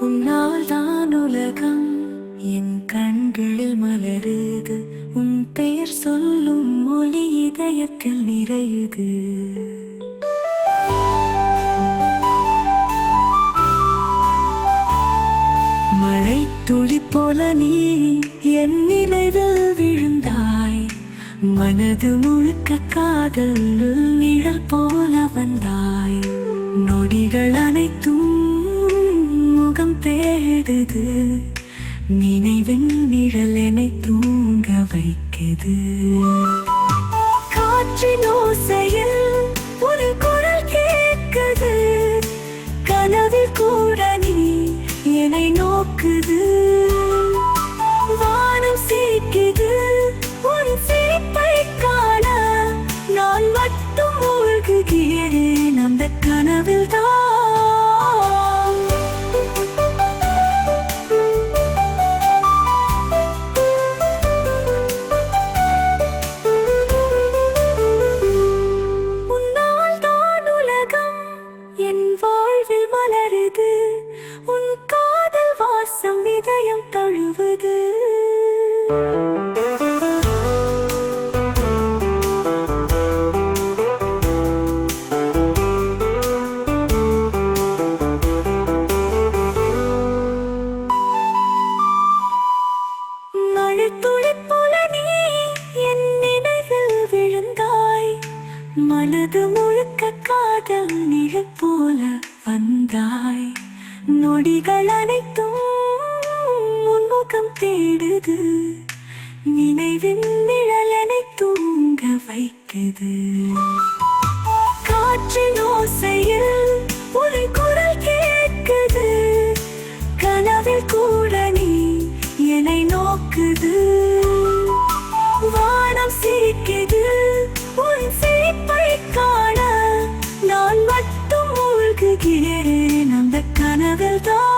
உன்னால் தான் உலகம் என் கண்களில் மலருது. உன் பெயர் சொல்லும் மொழி இதயத்தில் நிறையுது. மழை துளி போல நீ என் நினைவில் விழுந்தாய். மனது முழுக்க காதல் நிழல் போல வந்த தேடுது நினைவின் நிழல் என்னை தூங்க வைக்குது. காற்றின் ஓசையில் என் வாழ்வில் மலருது. உன் காதல் வாசம் இதயம் தழுவுது. மனது காதல் நிழல் போல வந்தாய். நொடிகள் அனைத்தும் உன்முகம் தேடுது. நினைவின் நிழல் என தூங்க வைக்குது. காற்றின் ஓசையில் ஒரு இருக்கிறேன் அந்த கனவில் தான்